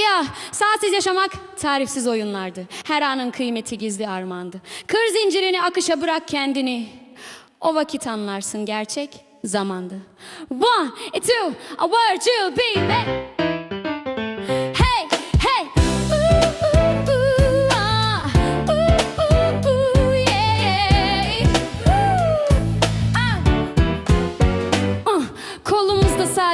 Ya saatsiz yaşamak tarifsiz oyunlardı. Her anın kıymeti gizli armağandı. Kır zincirini akışa bırak kendini. O vakit anlarsın gerçek zamandı. One, two, a word you be back.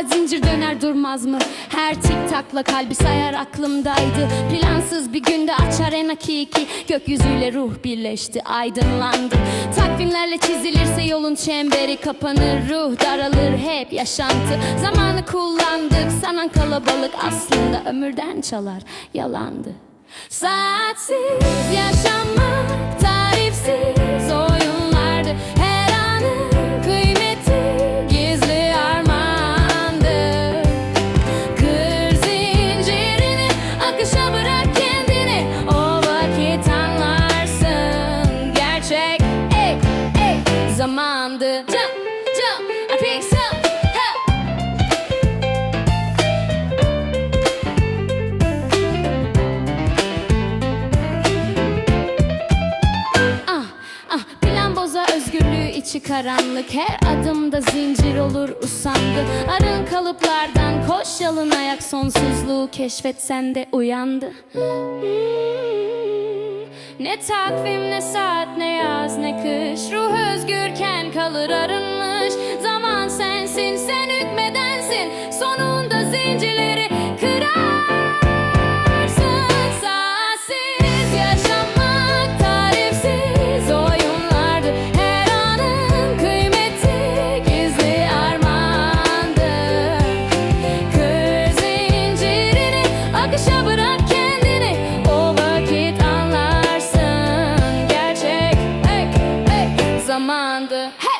Zincir döner durmaz mı? Her tik takla kalbi sayar aklımdaydı. Plansız bir günde açar en hakiki. Gökyüzüyle ruh birleşti aydınlandı. Takvimlerle çizilirse yolun çemberi kapanır. Ruh daralır hep yaşantı. Zamanı kullandık sanan kalabalık Aslında ömürden çalar yalandı. Saatsiz yaşamak zamandı Jump jump I help Ah ah. Plan boza özgürlüğü içi karanlık. Her adımda zincir olur usandı. Arın kalıplardan koş yalın ayak Sonsuzluğu keşfetsen de uyandı. Hmm. Ne takvim ne saat ne yaz ne kış. Ruh özgürken kalır arınmış. Zaman sensin sen zamandı hey.